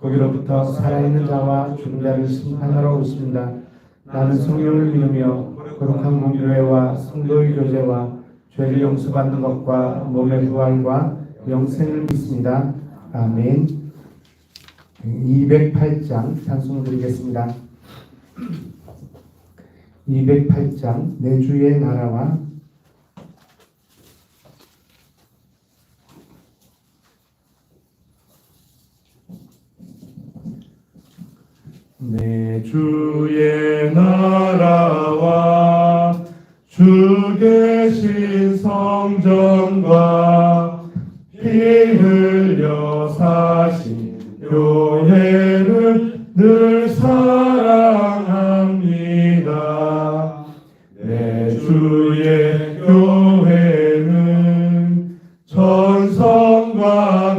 거기로부터 살아있는 자와 죽은 자를 심판하러 오십니다. 나는 성령을 믿으며 거룩한 공교회와 성도의 교제와 죄를 용서받는 것과 몸의 부활과 영생을 믿습니다. 아멘. 208장 찬송 드리겠습니다. 208장 내 주의 나라와 내 주의 나라와 주 계신 성전과 피 흘려 사신 교회를 늘 사랑합니다. 내 주의 교회는 천성과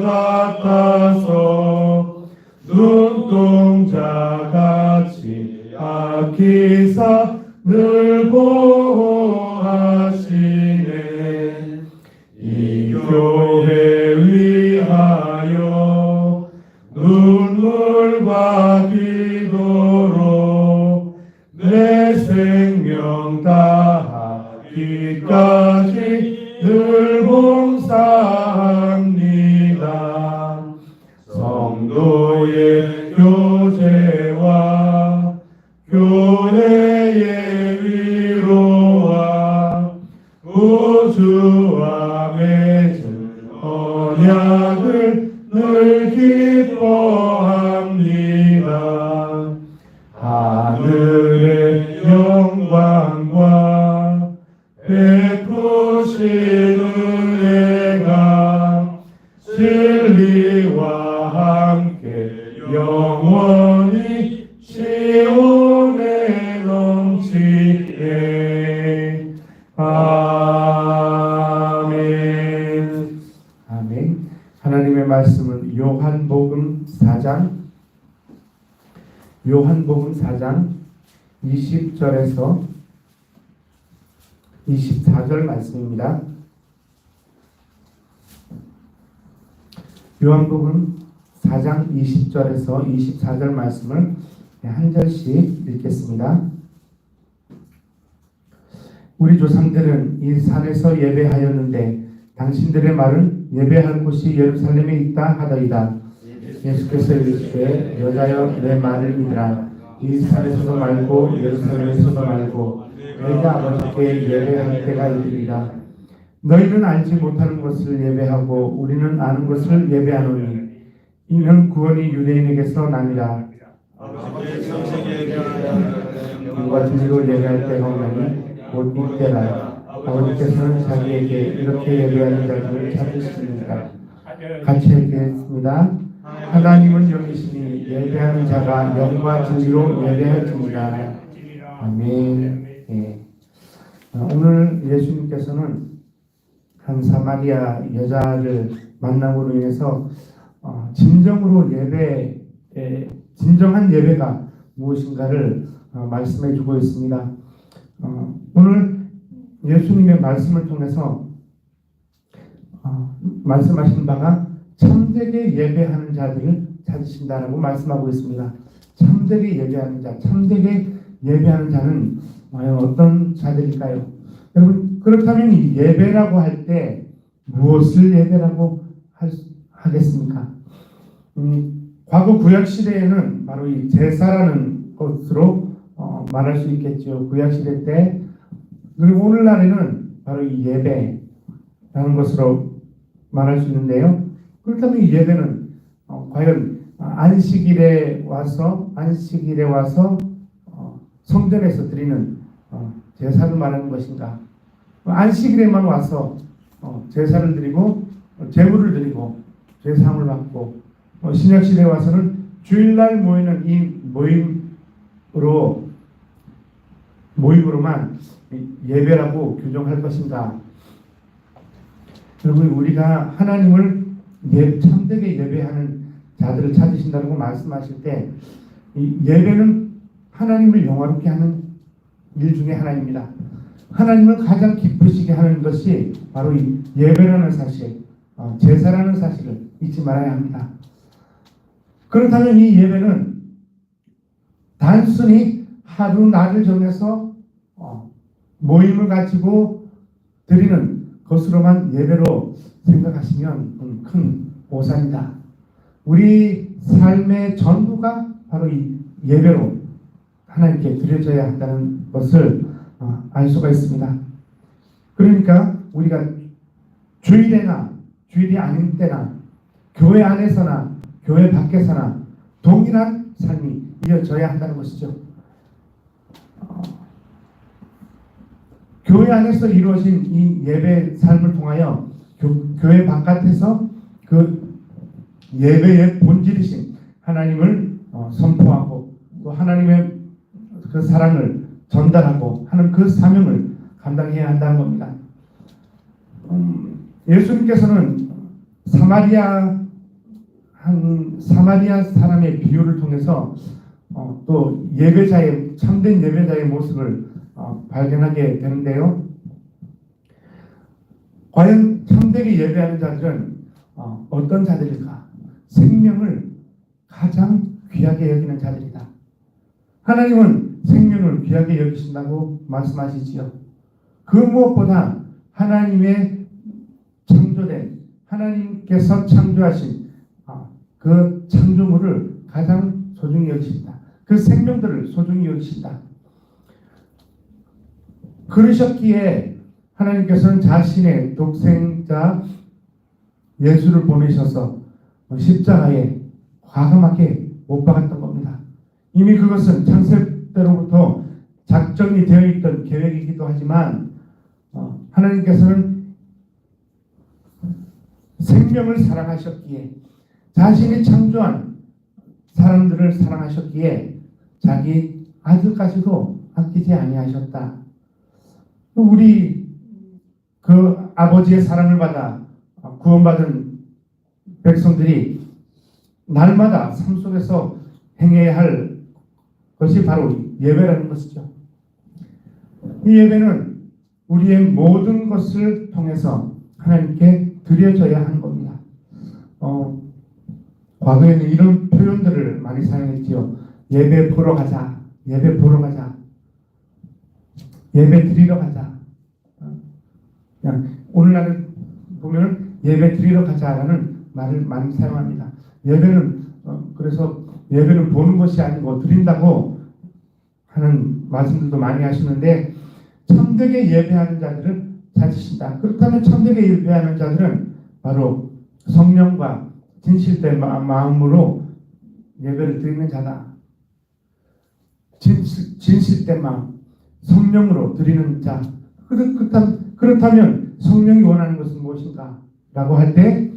교회 아멘 아멘 하나님의 말씀은 요한복음 4장 요한복음 4장 20절에서 24절 말씀입니다. 요한복음 4장 20절에서 24절 말씀을 한 절씩 읽겠습니다. 우리 조상들은 이 산에서 예배하였는데 당신들의 말은 예배할 곳이 예루살렘에 있다 하더이다. 예수께서 이르시되 여자여 내 말을 믿으라. 이 산에서도 말고 예루살렘에서도 말고 너희가 아버지께 예배할 때가 이르리라. 너희는 알지 못하는 것을 예배하고 우리는 아는 것을 예배하노니 이는 구원이 유대인에게서 남이라. 아버지께서 세계에 대하여 누가 진리로 예배할 때가 오나니 곧 이때라. 아버지께서는 자기에게 이렇게 예배하는 자들을 찾으십니까? 같이 읽겠습니다. 하나님은 영이시니 예배하는 자가 영과 진리로 예배할지니라. 아멘. 예. 어, 오늘 예수님께서는 한 사마리아 여자를 만남으로 인해서 어, 진정으로 예배, 에, 진정한 예배가 무엇인가를 어, 말씀해 주고 있습니다. 어, 오늘 예수님의 말씀을 통해서 어, 말씀하신 바가 참되게 예배하는 자들을 찾으신다라고 말씀하고 있습니다. 참되게 예배하는 자, 참되게 예배하는 자는 어떤 자들일까요? 여러분 그렇다면 이 예배라고 할 때 무엇을 예배라고 할, 하겠습니까? 음, 과거 구약 시대에는 바로 이 제사라는 것으로 어, 말할 수 있겠죠. 구약 시대 때 그리고 오늘날에는 바로 이 예배라는 것으로 말할 수 있는데요. 그렇다면 이 예배는 어, 과연 안식일에 와서 안식일에 와서 어, 성전에서 드리는 어, 제사를 말하는 것인가? 안식일에만 와서 어, 제사를 드리고 어, 제물을 드리고 제사함을 받고 어, 신약 시대에 와서는 주일날 모이는 이 모임으로 모임으로만 예배라고 규정할 것인가? 여러분 우리가 하나님을 예, 참되게 예배하는 자들을 찾으신다고 말씀하실 때이 예배는 하나님을 영화롭게 하는 일 중에 하나입니다. 하나님을 가장 기쁘시게 하는 것이 바로 이 예배라는 사실, 어, 제사라는 사실을 잊지 말아야 합니다. 그렇다면 이 예배는 단순히 하루 날을 정해서 어, 모임을 가지고 드리는 것으로만 예배로 생각하시면 음, 큰 오산이다. 우리 삶의 전부가 바로 이 예배로 하나님께 드려져야 한다는 것을 어, 알 수가 있습니다. 그러니까 우리가 주일에나 주일이 아닌 때나 교회 안에서나 교회 밖에서나 동일한 삶이 이어져야 한다는 것이죠. 어, 교회 안에서 이루어진 이 예배 삶을 통하여 교, 교회 바깥에서 그 예배의 본질이신 하나님을 어, 선포하고 또 하나님의 그 사랑을 전달하고 하는 그 사명을 감당해야 한다는 겁니다. 음, 예수님께서는 사마리아 한 사마리아 사람의 비유를 통해서 어, 또 예배자의 참된 예배자의 모습을 어, 발견하게 되는데요. 과연 참되게 예배하는 자들은 어, 어떤 자들일까? 생명을 가장 귀하게 여기는 자들이다. 하나님은 생명을 귀하게 여기신다고 말씀하시지요. 그 무엇보다 하나님의 창조된 하나님께서 창조하신 아, 그 창조물을 가장 소중히 여기신다. 그 생명들을 소중히 여기신다. 그러셨기에 하나님께서는 자신의 독생자 예수를 보내셔서 십자가에 과감하게 못 박았던 겁니다. 이미 그것은 창세 때로부터 작정이 되어 있던 계획이기도 하지만 어, 하나님께서는 생명을 사랑하셨기에 자신이 창조한 사람들을 사랑하셨기에 자기 아들까지도 아끼지 아니하셨다. 우리 그 아버지의 사랑을 받아 구원받은 백성들이 날마다 삶 속에서 행해야 할 것이 바로 예배라는 것이죠. 이 예배는 우리의 모든 것을 통해서 하나님께 드려져야 하는 겁니다. 어, 과거에는 이런 표현들을 많이 사용했지요. 예배 보러 가자. 예배 보러 가자. 예배 드리러 가자. 어, 그냥 오늘날은 보면 예배 드리러 가자라는 말을 많이 사용합니다. 예배는 어, 그래서 예배는 보는 것이 아니고 드린다고 하는 말씀들도 많이 하시는데 참되게 예배하는 자들을 찾으신다. 그렇다면 참되게 예배하는 자들은 바로 성령과 진실된 마- 마음으로 예배를 드리는 자다. 진실, 진실된 마음, 성령으로 드리는 자. 그렇- 그렇다면, 성령이 원하는 것은 무엇인가? 라고 할 때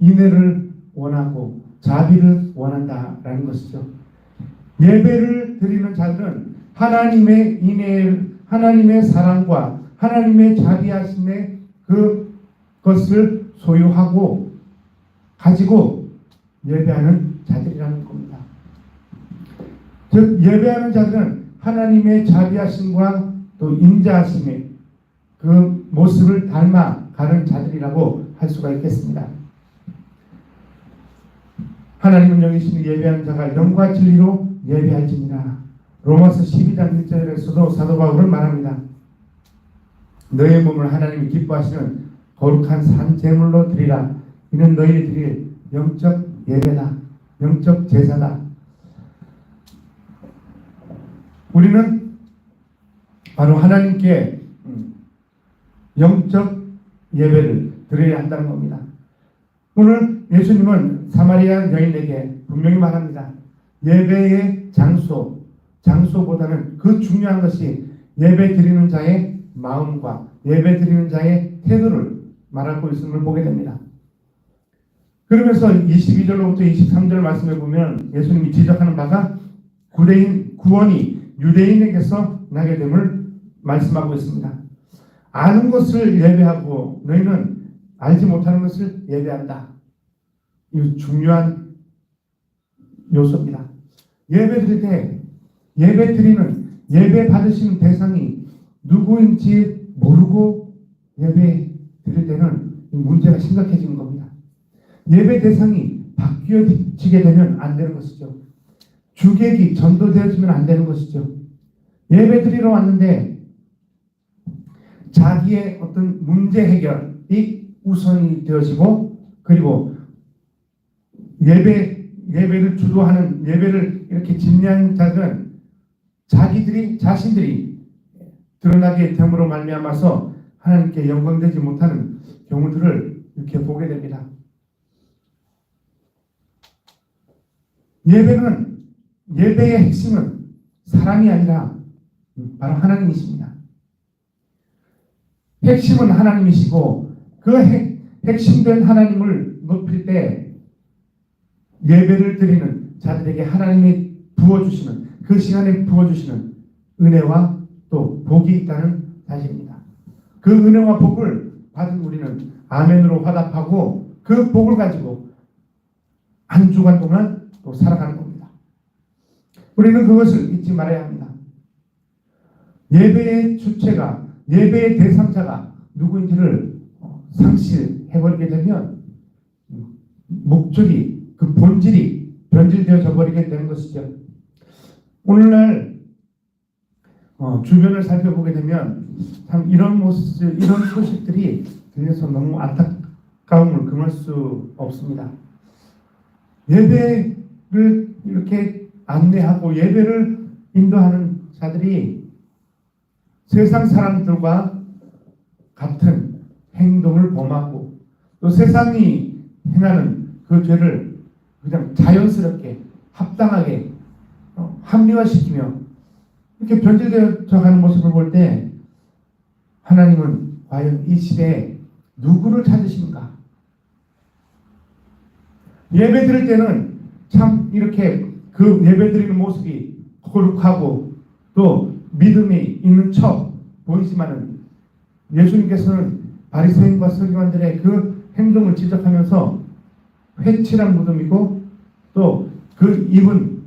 인애를 원하고 자비를 원한다라는 것이죠. 예배를 드리는 자들은 하나님의 인애, 하나님의 사랑과 하나님의 자비하심의 그 것을 소유하고 가지고 예배하는 자들이라는 겁니다. 즉 예배하는 자들은 하나님의 자비하심과 또 인자하심의 그 모습을 닮아 가는 자들이라고 할 수가 있겠습니다. 하나님은 여기시는 예배하는 자가 영과 진리로 예배할지니라. 로마서 12장 1절에서도 사도 바울은 말합니다. 너의 몸을 하나님이 기뻐하시는 거룩한 산 제물로 드리라. 이는 너희 드릴 영적 예배다. 영적 제사다. 우리는 바로 하나님께 음, 영적 예배를 드려야 한다는 겁니다. 오늘 예수님은 사마리아 여인에게 분명히 말합니다. 예배의 장소, 장소보다는 그 중요한 것이 예배 드리는 자의 마음과 예배 드리는 자의 태도를 말하고 있음을 보게 됩니다. 그러면서 22절로부터 23절 말씀해 보면 예수님이 지적하는 바가 구대인 구원이 유대인에게서 나게 됨을 말씀하고 있습니다. 아는 것을 예배하고 너희는 알지 못하는 것을 예배한다. 이 중요한 요소입니다. 예배 드릴 때 예배 드리는 예배 받으시는 대상이 누구인지 모르고 예배 드릴 때는 이 문제가 심각해지는 겁니다. 예배 대상이 바뀌어지게 되면 안 되는 것이죠. 주객이 전도되어지면 안 되는 것이죠. 예배 드리러 왔는데 자기의 어떤 문제 해결이 우선이 되어지고 그리고 예배 예배를 주도하는 예배를 이렇게 집례하는 자들은 자기들이 자신들이 드러나게 됨으로 말미암아서 하나님께 영광되지 못하는 경우들을 이렇게 보게 됩니다. 예배는 예배의 핵심은 사람이 아니라 바로 하나님이십니다. 핵심은 하나님이시고 그 핵, 핵심된 하나님을 높일 때 예배를 드리는 자들에게 하나님이 부어주시는 그 시간에 부어주시는 은혜와 또 복이 있다는 사실입니다. 그 은혜와 복을 받은 우리는 아멘으로 화답하고 그 복을 가지고 한 주간 동안 또 살아가는 겁니다. 우리는 그것을 잊지 말아야 합니다. 예배의 주체가 예배의 대상자가 누구인지를 어, 상실해버리게 되면 목적이 그 본질이 변질되어져 버리게 되는 것이죠. 오늘날 어, 주변을 살펴보게 되면 참 이런 모습, 이런 소식들이 들려서 너무 안타까움을 금할 수 없습니다. 예배를 이렇게 안내하고 예배를 인도하는 자들이 세상 사람들과 같은 행동을 범하고 또 세상이 행하는 그 죄를 그냥 자연스럽게 합당하게 어, 합리화시키며 이렇게 변질되어 가는 모습을 볼 때 하나님은 과연 이 시대에 누구를 찾으시는가? 예배 드릴 때는 참 이렇게 그 예배 드리는 모습이 거룩하고 또 믿음이 있는 척 보이지만은 예수님께서는 바리새인과 서기관들의 그 행동을 지적하면서 회칠한 무덤이고 또 그 입은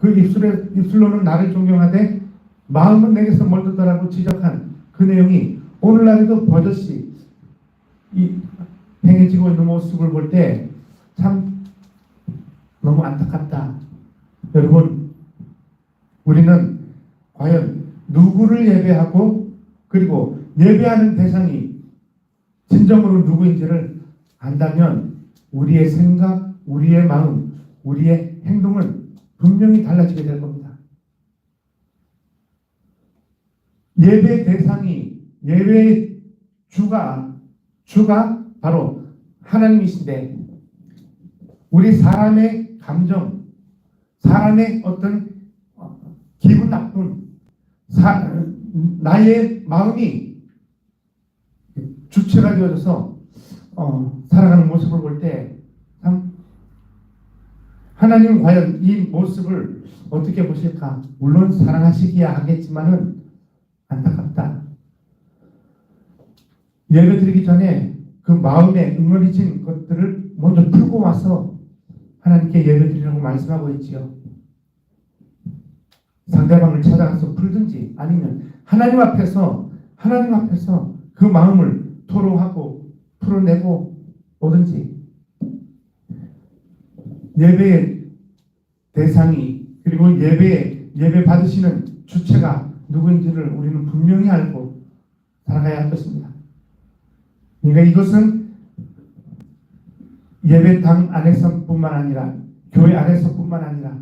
그 입술에 입술로는 나를 존경하되 마음은 내게서 멀더라고 지적한 그 내용이 오늘날에도 버젓이 이 행해지고 있는 모습을 볼 때 참 너무 안타깝다. 여러분, 우리는 과연 누구를 예배하고 그리고 예배하는 대상이 진정으로 누구인지를 안다면 우리의 생각, 우리의 마음, 우리의 행동은 분명히 달라지게 될 겁니다. 예배 대상이 예배 주가 주가 바로 하나님이신데 우리 사람의 감정, 사람의 어떤 어, 기분 나쁨, 사, 나의 마음이 주체가 되어져서 어, 살아가는 모습을 볼때참 하나님은 과연 이 모습을 어떻게 보실까? 물론 사랑하시기야 하겠지만은 안타깝다. 예배 드리기 전에 그 마음에 응어리진 것들을 먼저 풀고 와서 하나님께 예배 드리라고 말씀하고 있지요. 상대방을 찾아가서 풀든지 아니면 하나님 앞에서 하나님 앞에서 그 마음을 토로하고 풀어내고 오든지 예배의 대상이 그리고 예배 예배 받으시는 주체가 누구인지를 우리는 분명히 알고 살아가야 할 것입니다. 그러니까 이것은 예배당 안에서뿐만 아니라 교회 안에서뿐만 아니라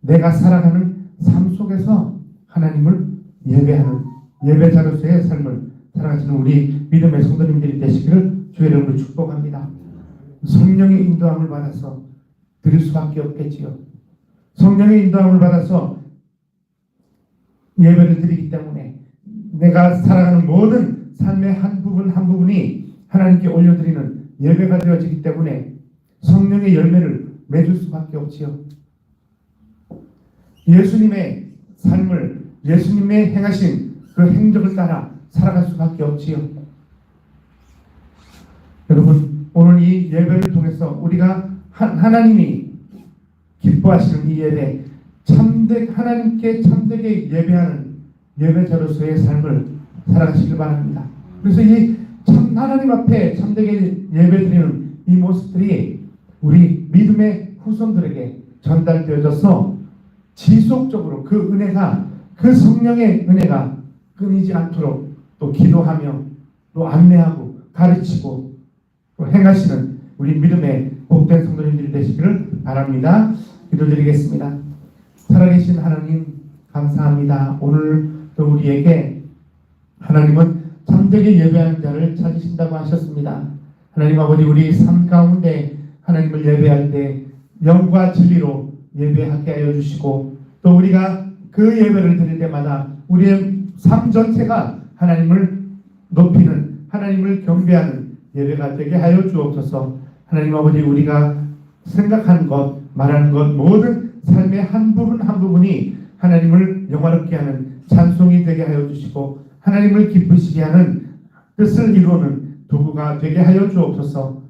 내가 살아가는 삶 속에서 하나님을 예배하는 예배자로서의 삶을 살아가시는 우리 믿음의 성도님들이 되시기를 주의 이름으로 축복합니다. 성령의 인도함을 받아서 드릴 수밖에 없겠지요. 성령의 인도함을 받아서 예배를 드리기 때문에 내가 살아가는 모든 삶의 한 부분 한 부분이 하나님께 올려드리는 예배가 되어지기 때문에 성령의 열매를 맺을 수밖에 없지요. 예수님의 삶을 예수님의 행하신 그 행적을 따라 살아갈 수밖에 없지요. 여러분 오늘 이 예배를 통해서 우리가 하, 하나님이 기뻐하시는 이 예배 참되 하나님께 참되게 예배하는 예배자로서의 삶을 살아가시길 바랍니다. 그래서 이 참 하나님 앞에 참되게 예배드리는 이 모습들이 우리 믿음의 후손들에게 전달되어져서 지속적으로 그 은혜가 그 성령의 은혜가 끊이지 않도록 또 기도하며 또 안내하고 가르치고 또 행하시는 우리 믿음의 복된 성도님들이 되시기를 바랍니다. 기도드리겠습니다. 살아계신 하나님 감사합니다. 오늘 또 우리에게 하나님은 참되게 예배하는 자를 찾으신다고 하셨습니다. 하나님 아버지 우리 삶 가운데 하나님을 예배할 때 영과 진리로 예배하게 하여 주시고 또 우리가 그 예배를 드릴 때마다 우리의 삶 전체가 하나님을 높이는 하나님을 경배하는 예배가 되게 하여 주옵소서. 하나님 아버지 우리가 생각하는 것, 말하는 것 모든 삶의 한 부분 한 부분이 하나님을 영화롭게 하는 찬송이 되게 하여 주시고 하나님을 기쁘시게 하는 뜻을 이루는 도구가 되게 하여 주옵소서.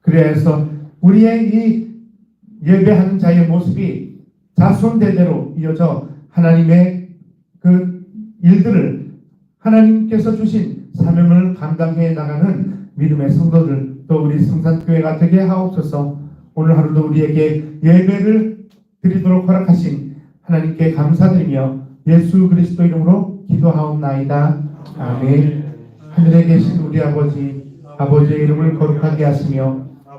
그래서 우리의 이 예배하는 자의 모습이 자손대대로 이어져 하나님의 그 일들을 하나님께서 주신 사명을 감당해 나가는 믿음의 성도들 또 우리 성산교회가 되게 하옵소서 오늘 하루도 우리에게 예배를 드리도록 허락하신 하나님께 감사드리며 예수 그리스도 이름으로 기도하옵나이다. 아멘. 하늘에 계신 우리 아버지, 아버지의 이름을 거룩하게 하시며